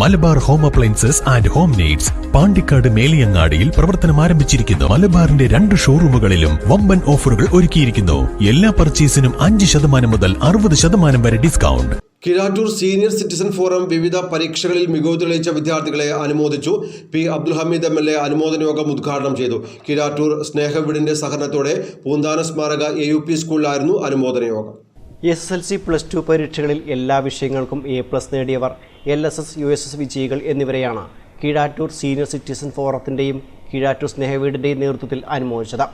Malabar home appliances and home needs Pandikkad മേലിയങ്ങാടിയിൽ പ്രവർത്തനം ആരംഭിച്ചിരിക്കുന്നു. മലബാറിന്റെ രണ്ട് ഷോറൂമുകളിലും വമ്പൻ ഓഫറുകൾ ഒരുക്കിയിരിക്കുന്നു. എല്ലാ പർച്ചേസിനും അഞ്ച് ശതമാനം മുതൽ അറുപത് ശതമാനം വരെ discount. Keezhattur senior citizen forum വിവിധ പരീക്ഷകളിൽ മികവ് തെളിയിച്ച വിദ്യാർത്ഥികളെ അനുമോദിച്ചു. P. Abdul Hameed M. L. A അനുമോദന യോഗം ഉദ്ഘാടനം ചെയ്തു. കിരാറ്റൂർ സ്നേഹവീടിന്റെ സഹകരണത്തോടെ പൂന്താന സ്മാരക എ യു പി സ്കൂളിലായിരുന്നു അനുമോദന യോഗം S S L C plus two പരീക്ഷകളിൽ എല്ലാ വിഷയങ്ങൾക്കും എ പ്ലസ് നേടിയവർ L S S U S S വിജയികൾ എന്നിവരെയാണ് കീഴാറ്റൂർ സീനിയർ സിറ്റിസൺ ഫോറത്തിന്റെയും കീഴാറ്റൂർ സ്നേഹവീടിന്റെയും നേതൃത്വത്തിൽ അനുമോദിച്ചത്.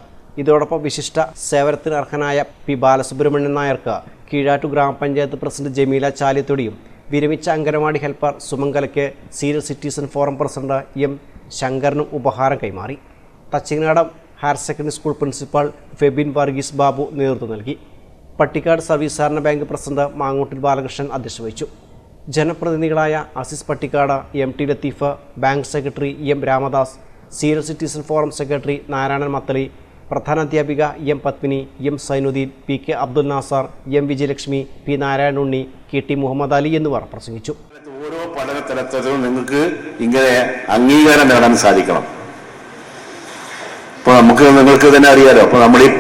ഇതോടൊപ്പം വിശിഷ്ട സേവനത്തിന് അർഹനായ പി ബാലസുബ്രഹ്മണ്യൻ നായർക്ക് കീഴാറ്റൂർ ഗ്രാമപഞ്ചായത്ത് പ്രസിഡന്റ് ജമീല ചാലിത്തൊടിയും വിരമിച്ച anganwadi helper സുമംഗലയ്ക്ക് senior citizen forum president M ശങ്കറിനും ഉപഹാരം കൈമാറി. Thachingadam higher secondary school principal Febin Varghese Babu നേതൃത്വം നൽകി. പട്ടിക്കാട് സർവീസ് സഹകരണ ബാങ്ക് പ്രസിഡന്റ് മാങ്ങോട്ടിൽ ബാലകൃഷ്ണൻ അധ്യക്ഷ വഹിച്ചു ജനപ്രതിനിധികളായ Asis Pattikkad M T Latheef bank secretary M Ramadas senior citizen forum secretary Narayanan Mathali പ്രധാന അധ്യാപിക M Padmini M Sainuddin P K Abdul Nasar M Vijayalakshmi P Narayana Unni K T Muhammad Ali എന്നിവർ പ്രസംഗിച്ചു. ഓരോ പഠന തലത്തിലും നിങ്ങൾക്ക് ഇങ്ങനെ അംഗീകാരം നേടാൻ സാധിക്കണം. ഇപ്പൊ നമുക്ക് നിങ്ങൾക്ക് തന്നെ അറിയാലോ അപ്പൊ നമ്മൾ ഈ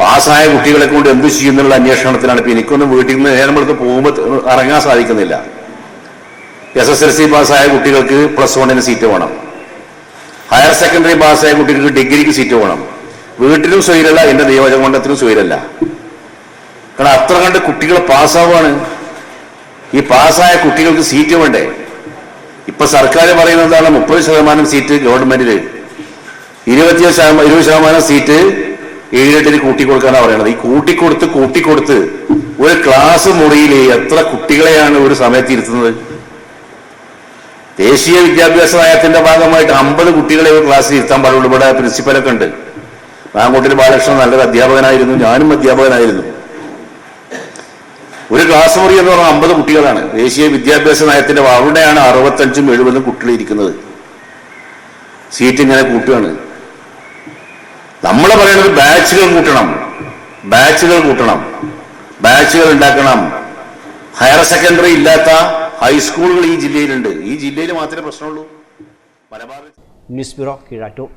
പാസ്സായ കുട്ടികളെ കൊണ്ട് എന്ത് ചെയ്യുന്നുള്ള അന്വേഷണത്തിലാണ് ഇപ്പൊ എനിക്കൊന്നും വീട്ടിൽ നിന്ന് നേരം എടുത്ത് പോകുമ്പോൾ ഇറങ്ങാൻ സാധിക്കുന്നില്ല. എസ് എസ് എൽ സി പാസ്സായ കുട്ടികൾക്ക് പ്ലസ് വണ്ണിന് സീറ്റ് വേണം. ഹയർ സെക്കൻഡറി പാസ്സായ കുട്ടികൾക്ക് ഡിഗ്രിക്ക് സീറ്റ് വേണം. വീട്ടിലും സ്വൈരല്ല എന്റെ നിയോജകമണ്ഡലത്തിലും സ്വൈരല്ല. കാരണം അത്ര കണ്ട് കുട്ടികൾ പാസ്സാവാണ്. ഈ പാസ്സായ കുട്ടികൾക്ക് സീറ്റ് വേണ്ടേ? ഇപ്പൊ സർക്കാർ പറയുന്നതാണ് മുപ്പത് ശതമാനം സീറ്റ് ഗവൺമെന്റിൽ ഇരുപത്തി ഇരുപത് ശതമാനം സീറ്റ് ഏഴെട്ടിന് കൂട്ടിക്കൊടുക്കാനാണ് പറയുന്നത് ഈ കൂട്ടിക്കൊടുത്ത് കൂട്ടിക്കൊടുത്ത് ഒരു ക്ലാസ് മുറിയിൽ എത്ര കുട്ടികളെയാണ് ഒരു സമയത്ത് ഇരുത്തുന്നത്? ദേശീയ വിദ്യാഭ്യാസ നയത്തിന്റെ ഭാഗമായിട്ട് അമ്പത് കുട്ടികളെ ക്ലാസ്സിൽ ഇരുത്താൻ പാടുള്ളൂ. ഇവിടെ പ്രിൻസിപ്പലൊക്കെ ഉണ്ട്. മാങ്കോട്ടിൽ ബാലകൃഷ്ണൻ നല്ലൊരു അധ്യാപകനായിരുന്നു. ഞാനും അധ്യാപകനായിരുന്നു. ഒരു ക്ലാസ് മുറി എന്ന് പറഞ്ഞാൽ അമ്പത് കുട്ടികളാണ്. ദേശീയ വിദ്യാഭ്യാസ നയത്തിന്റെ അവിടെയാണ് അറുപത്തഞ്ചും എഴുപതും കുട്ടികൾ ഇരിക്കുന്നത്. സീറ്റ് ഇങ്ങനെ കൂട്ടുകയാണ്. നമ്മൾ പറയുന്നത് ബാച്ചുകൾ കൂട്ടണം. ബാച്ചുകൾ കൂട്ടണം. ബാച്ചുകൾ ഉണ്ടാക്കണം. ഹയർ സെക്കൻഡറി ഇല്ലാത്ത ഹൈസ്കൂളുകൾ ഈ ജില്ലയിലുണ്ട്. ജില്ലയിൽ മാത്രമേ പ്രശ്നമുള്ളൂ. Malabar news bureau Keezhattur.